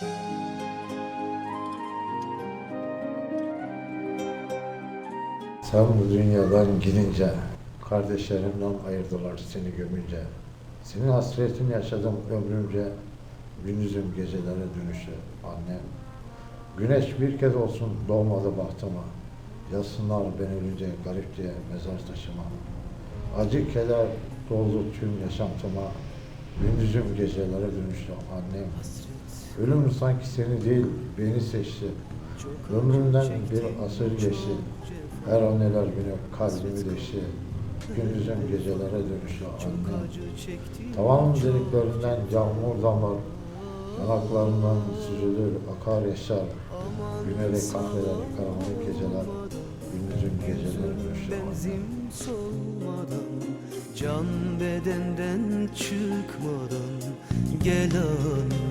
Sen bu dünyadan gidince kardeşlerimden ayırdılar seni gömünce. Senin hasretini yaşadım ömrümce. Gündüzüm gecelere dönüşü annem. Güneş bir kez olsun doğmadı bahtıma. Yazsınlar ben ölünce garip diye mezar taşıma. Acı keder doldu tüm yaşantıma. Gündüzüm gecelere dönüştü annem. Ölüm sanki seni değil beni seçti. Ömrümden bir asır geçti. Her anneler günü kalbimi deşti. Gündüzüm gecelere dönüştü annem. Tavan deliklerinden yağmur damlar. Yanaklarından süzülür akar yaşar. Günerek kahveler karanlık geceler. Gündüzüm gecelere dönüştü annem. Can bedenden çıkmadan Gel anne